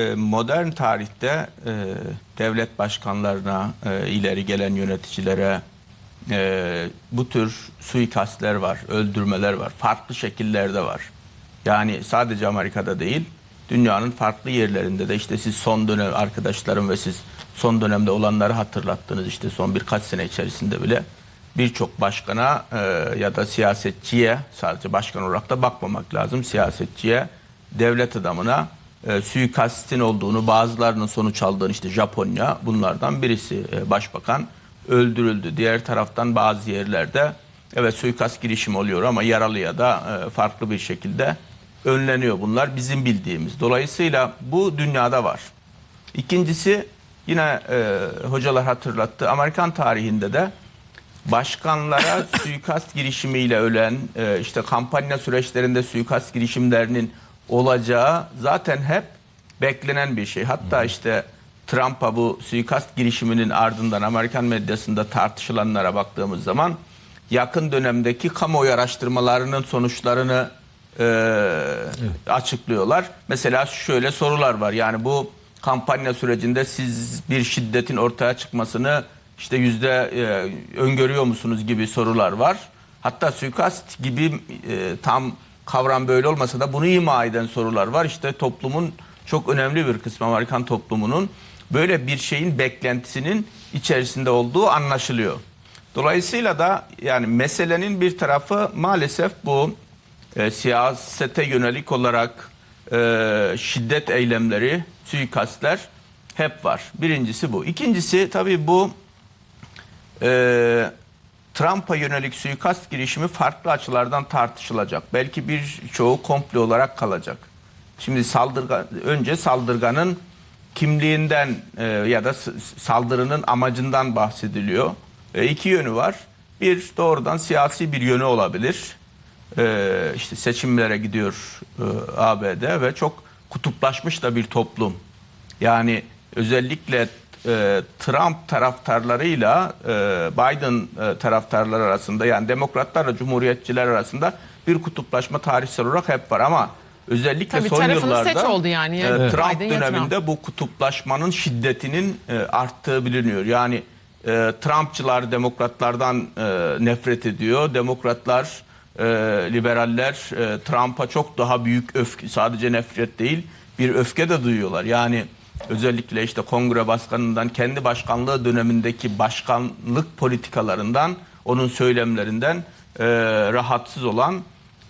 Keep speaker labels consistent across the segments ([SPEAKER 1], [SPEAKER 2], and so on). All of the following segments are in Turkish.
[SPEAKER 1] E, Modern tarihte e, devlet başkanlarına, e, ileri gelen yöneticilere e, bu tür suikastler var, öldürmeler var. Farklı şekillerde var. Yani sadece Amerika'da değil, dünyanın farklı yerlerinde de işte siz son dönem arkadaşlarım ve siz son dönemde olanları hatırlattınız işte son birkaç sene içerisinde bile birçok başkana e, ya da siyasetçiye sadece başkan olarak da bakmamak lazım siyasetçiye devlet adamına e, suikastin olduğunu bazılarının sonuç aldığını işte Japonya bunlardan birisi e, başbakan öldürüldü. Diğer taraftan bazı yerlerde evet suikast girişimi oluyor ama yaralı ya da e, farklı bir şekilde önleniyor bunlar bizim bildiğimiz. Dolayısıyla bu dünyada var. İkincisi yine e, hocalar hatırlattı. Amerikan tarihinde de başkanlara suikast girişimiyle ölen, e, işte kampanya süreçlerinde suikast girişimlerinin olacağı zaten hep beklenen bir şey. Hatta işte Trump'a bu suikast girişiminin ardından Amerikan medyasında tartışılanlara baktığımız zaman yakın dönemdeki kamuoyu araştırmalarının sonuçlarını e, açıklıyorlar. Mesela şöyle sorular var. Yani bu kampanya sürecinde siz bir şiddetin ortaya çıkmasını işte yüzde e, öngörüyor musunuz gibi sorular var. Hatta suikast gibi e, tam kavram böyle olmasa da bunu ima eden sorular var. İşte toplumun çok önemli bir kısmı Amerikan toplumunun böyle bir şeyin beklentisinin içerisinde olduğu anlaşılıyor. Dolayısıyla da yani meselenin bir tarafı maalesef bu e, siyasete yönelik olarak e, şiddet eylemleri, suikastler hep var. Birincisi bu. İkincisi tabii bu e, Trump'a yönelik suikast girişimi farklı açılardan tartışılacak. Belki birçoğu komplo olarak kalacak. Şimdi saldırgan önce saldırganın kimliğinden e, ya da saldırının amacından bahsediliyor. E, iki yönü var. Bir doğrudan siyasi bir yönü olabilir. E, işte seçimlere gidiyor e, ABD ve çok kutuplaşmış da bir toplum. Yani özellikle e, Trump taraftarlarıyla e, Biden e, taraftarları arasında yani demokratlarla cumhuriyetçiler arasında bir kutuplaşma tarihsel olarak hep var ama özellikle
[SPEAKER 2] Tabii
[SPEAKER 1] son yıllarda
[SPEAKER 2] seç oldu yani.
[SPEAKER 1] e,
[SPEAKER 2] Ya
[SPEAKER 1] Trump
[SPEAKER 2] Biden
[SPEAKER 1] döneminde bu kutuplaşmanın şiddetinin e, arttığı biliniyor. Yani e, Trumpçılar demokratlardan e, nefret ediyor. Demokratlar, e, liberaller e, Trump'a çok daha büyük öfke, sadece nefret değil bir öfke de duyuyorlar. Yani özellikle işte kongre başkanından kendi başkanlığı dönemindeki başkanlık politikalarından, onun söylemlerinden e, rahatsız olan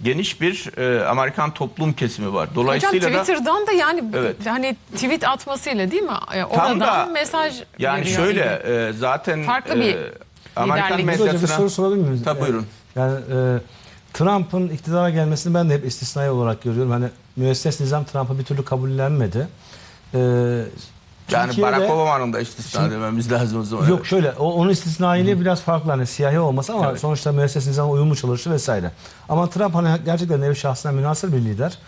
[SPEAKER 1] geniş bir e, Amerikan toplum kesimi var.
[SPEAKER 2] Hocam
[SPEAKER 1] Dolayısıyla da
[SPEAKER 2] Twitter'dan da yani
[SPEAKER 1] Evet.
[SPEAKER 2] hani tweet atmasıyla değil mi? E, Oradan
[SPEAKER 1] da
[SPEAKER 2] mesaj
[SPEAKER 1] yani şöyle e, zaten
[SPEAKER 2] Farklı bir
[SPEAKER 1] Amerikan
[SPEAKER 2] liderlik.
[SPEAKER 3] Hocam bir
[SPEAKER 1] medyasına
[SPEAKER 3] soru sorabilir miyim?
[SPEAKER 1] Tabii,
[SPEAKER 3] Ee,
[SPEAKER 1] buyurun.
[SPEAKER 3] Yani e, Trump'ın iktidara gelmesini ben de hep istisnai olarak görüyorum. Hani müesses nizam Trump'a bir türlü kabullenmedi. Ee,
[SPEAKER 1] yani
[SPEAKER 3] Türkiye'de-
[SPEAKER 1] Barack Obama'nın da istisna dememiz lazım o zaman.
[SPEAKER 3] Yok şöyle o, onun istisnailiği biraz farklı hani siyahi olması ama
[SPEAKER 1] Evet.
[SPEAKER 3] sonuçta müesses nizama uyumlu çalışı vesaire. Ama Trump hani gerçekten nevi şahsına münasır bir lider.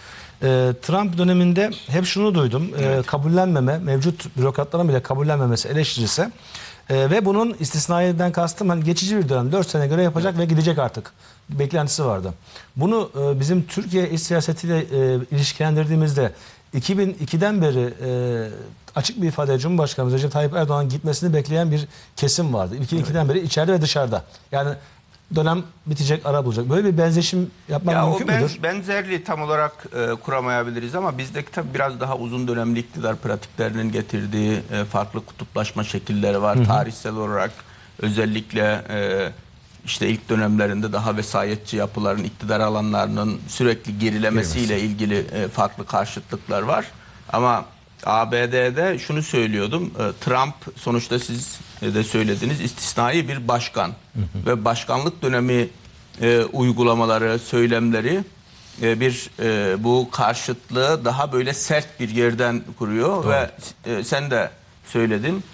[SPEAKER 3] Ee, Trump döneminde hep şunu duydum. Ee, kabullenmeme, mevcut bürokratların bile kabullenmemesi eleştirisi. Ee, ve bunun istisnaiden kastım hani geçici bir dönem. 4 sene göre yapacak ve gidecek artık. Beklentisi vardı. Bunu e, bizim Türkiye iç siyasetiyle e, ilişkilendirdiğimizde 2002'den beri e, açık bir ifade Cumhurbaşkanımız Recep Tayyip Erdoğan gitmesini bekleyen bir kesim vardı. 2002'den beri içeride ve dışarıda. Yani dönem bitecek, ara bulacak. Böyle bir benzeşim yapmak
[SPEAKER 1] Ya
[SPEAKER 3] mümkün
[SPEAKER 1] ben,
[SPEAKER 3] müdür?
[SPEAKER 1] benzerliği tam olarak e, kuramayabiliriz ama bizdeki tabii biraz daha uzun dönemli iktidar pratiklerinin getirdiği e, farklı kutuplaşma şekilleri var. Tarihsel olarak özellikle e, işte ilk dönemlerinde daha vesayetçi yapıların iktidar alanlarının sürekli gerilemesiyle ilgili e, farklı karşıtlıklar var. Ama ABD'de şunu söylüyordum. e, Trump sonuçta siz de söylediniz istisnai bir başkan ve başkanlık dönemi e, uygulamaları, söylemleri e, bir e, bu karşıtlığı daha böyle sert bir yerden kuruyor ve e, sen de söyledin.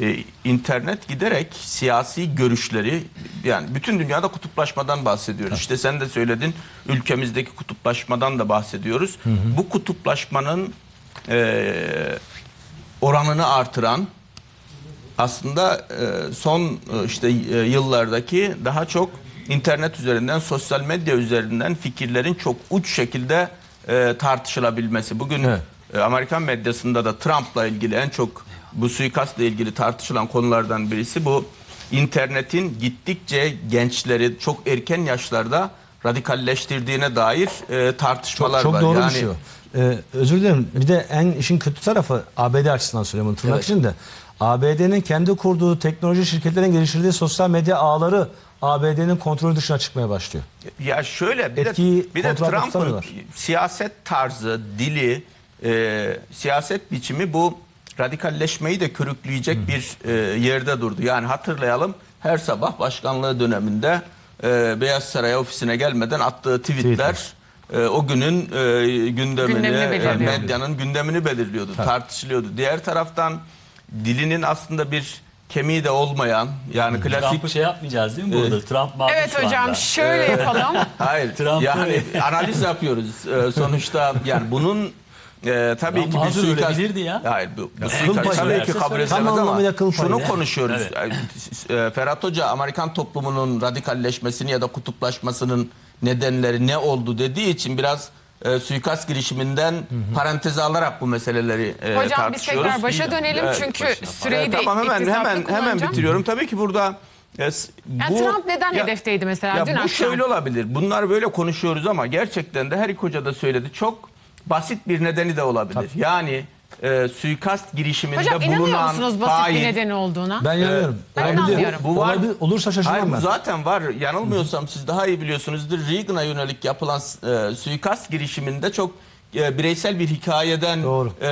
[SPEAKER 1] E, internet giderek siyasi görüşleri yani bütün dünyada kutuplaşmadan bahsediyoruz. İşte sen de söyledin ülkemizdeki kutuplaşmadan da bahsediyoruz. Bu kutuplaşmanın e, oranını artıran aslında e, son e, işte e, yıllardaki daha çok internet üzerinden, sosyal medya üzerinden fikirlerin çok uç şekilde e, tartışılabilmesi. Bugün
[SPEAKER 3] Evet.
[SPEAKER 1] e, Amerikan medyasında da Trump'la ilgili en çok bu suikastla ilgili tartışılan konulardan birisi bu internetin gittikçe gençleri çok erken yaşlarda radikalleştirdiğine dair e, tartışmalar
[SPEAKER 3] Çok
[SPEAKER 1] var.
[SPEAKER 3] doğru
[SPEAKER 1] yani,
[SPEAKER 3] bir şey o. Ee, özür dilerim. Bir de en işin kötü tarafı ABD açısından söylüyorum bunu tırnak
[SPEAKER 1] Evet.
[SPEAKER 3] içinde. ABD'nin kendi kurduğu teknoloji şirketlerin geliştirdiği sosyal medya ağları ABD'nin kontrolü dışına çıkmaya başlıyor.
[SPEAKER 1] Ya şöyle bir de,
[SPEAKER 3] Etkiyi
[SPEAKER 1] bir de
[SPEAKER 3] kontrol altına
[SPEAKER 1] Trump'ın siyaset tarzı, dili, e, siyaset biçimi bu radikalleşmeyi de körükleyecek bir e, yerde durdu. Yani hatırlayalım her sabah başkanlığı döneminde e, Beyaz Saray ofisine gelmeden attığı tweetler e, o günün e, gündemini,
[SPEAKER 2] Gündemini
[SPEAKER 1] e, medyanın gündemini belirliyordu, tartışılıyordu. Diğer taraftan dilinin aslında bir kemiği de olmayan yani klasik
[SPEAKER 4] Trump'ı şey yapmayacağız değil mi burada? Trump mağdur
[SPEAKER 2] Evet
[SPEAKER 4] şu
[SPEAKER 2] hocam
[SPEAKER 4] anda.
[SPEAKER 2] şöyle yapalım.
[SPEAKER 1] Hayır.
[SPEAKER 4] Trump'ı-
[SPEAKER 1] yani analiz yapıyoruz. Ee, sonuçta yani bunun e, tabii
[SPEAKER 4] Ya
[SPEAKER 1] ki bir suikast.
[SPEAKER 4] ölebilirdi ya.
[SPEAKER 1] Hayır bu, bu suikast
[SPEAKER 3] payı
[SPEAKER 1] tabii ki
[SPEAKER 4] verse
[SPEAKER 1] kabul
[SPEAKER 4] söyle.
[SPEAKER 3] Tam
[SPEAKER 1] edilemez ama
[SPEAKER 3] anlamıyla kıl payı
[SPEAKER 1] şunu
[SPEAKER 3] ya.
[SPEAKER 1] konuşuyoruz.
[SPEAKER 4] Evet.
[SPEAKER 1] E, Ferhat Hoca Amerikan toplumunun radikalleşmesini ya da kutuplaşmasının nedenleri ne oldu dediği için biraz e, suikast girişiminden paranteze alarak bu meseleleri e,
[SPEAKER 2] Hocam biz
[SPEAKER 1] tartışıyoruz.
[SPEAKER 2] tekrar başa dönelim
[SPEAKER 1] Evet,
[SPEAKER 2] çünkü
[SPEAKER 4] başına.
[SPEAKER 2] süreyi
[SPEAKER 1] E,
[SPEAKER 2] de
[SPEAKER 1] tamam hemen
[SPEAKER 2] iktisatlı
[SPEAKER 1] hemen hemen
[SPEAKER 2] kullanacağım.
[SPEAKER 1] bitiriyorum. Tabii ki burada e, s-
[SPEAKER 2] Yani Trump neden hedefteydi mesela
[SPEAKER 1] ya
[SPEAKER 2] dün
[SPEAKER 1] bu
[SPEAKER 2] akşam?
[SPEAKER 1] şöyle olabilir. Bunlar böyle konuşuyoruz ama gerçekten de her iki hoca da söyledi. Çok basit bir nedeni de olabilir. Yani e, suikast girişiminde
[SPEAKER 2] Hocam inanıyor
[SPEAKER 1] bulunan
[SPEAKER 2] musunuz basit
[SPEAKER 1] fail,
[SPEAKER 2] bir nedeni olduğuna?
[SPEAKER 3] Ben inanıyorum.
[SPEAKER 2] Ben
[SPEAKER 3] Olabilir.
[SPEAKER 2] inanmıyorum.
[SPEAKER 1] Bu var.
[SPEAKER 3] Olabilir. Olursa
[SPEAKER 1] Hayır
[SPEAKER 3] şaşırmam
[SPEAKER 1] bu
[SPEAKER 3] ben.
[SPEAKER 1] zaten var. Yanılmıyorsam siz daha iyi biliyorsunuzdur. Reagan'a yönelik yapılan e, suikast girişiminde çok e, bireysel bir hikayeden
[SPEAKER 3] Doğru.
[SPEAKER 1] e,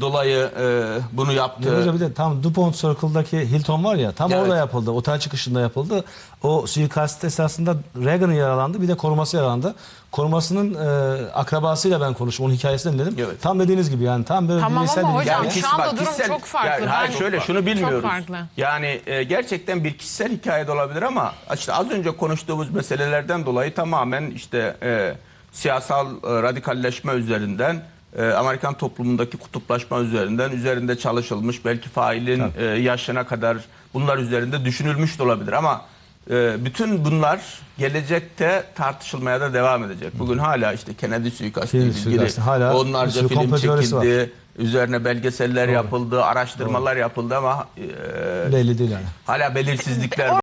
[SPEAKER 1] dolayı e, bunu yaptı.
[SPEAKER 3] Hoca bir de tam DuPont Circle'daki Hilton var ya tam
[SPEAKER 1] Evet.
[SPEAKER 3] orada yapıldı. Otel çıkışında yapıldı. O suikast esasında Reagan yaralandı bir de koruması yaralandı. Korumasının e, akrabasıyla ben konuştum. Onun hikayesini dinledim.
[SPEAKER 1] Evet.
[SPEAKER 3] Tam dediğiniz gibi yani tam böyle
[SPEAKER 2] Tamam
[SPEAKER 3] bireysel
[SPEAKER 2] ama
[SPEAKER 3] bir
[SPEAKER 2] hocam
[SPEAKER 3] hikaye.
[SPEAKER 2] şu anda durum çok farklı.
[SPEAKER 1] Yani, hayır
[SPEAKER 2] Ben-
[SPEAKER 1] şöyle şunu bilmiyoruz.
[SPEAKER 2] Çok farklı.
[SPEAKER 1] Yani e, gerçekten bir kişisel hikaye de olabilir ama işte az önce konuştuğumuz meselelerden dolayı tamamen işte e, siyasal e, radikalleşme üzerinden e, Amerikan toplumundaki kutuplaşma üzerinden üzerinde çalışılmış belki failin e, yaşına kadar bunlar üzerinde düşünülmüş de olabilir ama e, bütün bunlar gelecekte tartışılmaya da devam edecek. Bugün hala işte Kennedy suikastı ile
[SPEAKER 3] Kennedy
[SPEAKER 1] ilgili
[SPEAKER 3] suikastı hala bir
[SPEAKER 1] onlarca
[SPEAKER 3] sürü
[SPEAKER 1] film
[SPEAKER 3] komplo teorisi var.
[SPEAKER 1] çekildi. Üzerine belgeseller yapıldı, araştırmalar yapıldı ama e,
[SPEAKER 3] belli değil yani.
[SPEAKER 1] hala belirsizlikler var.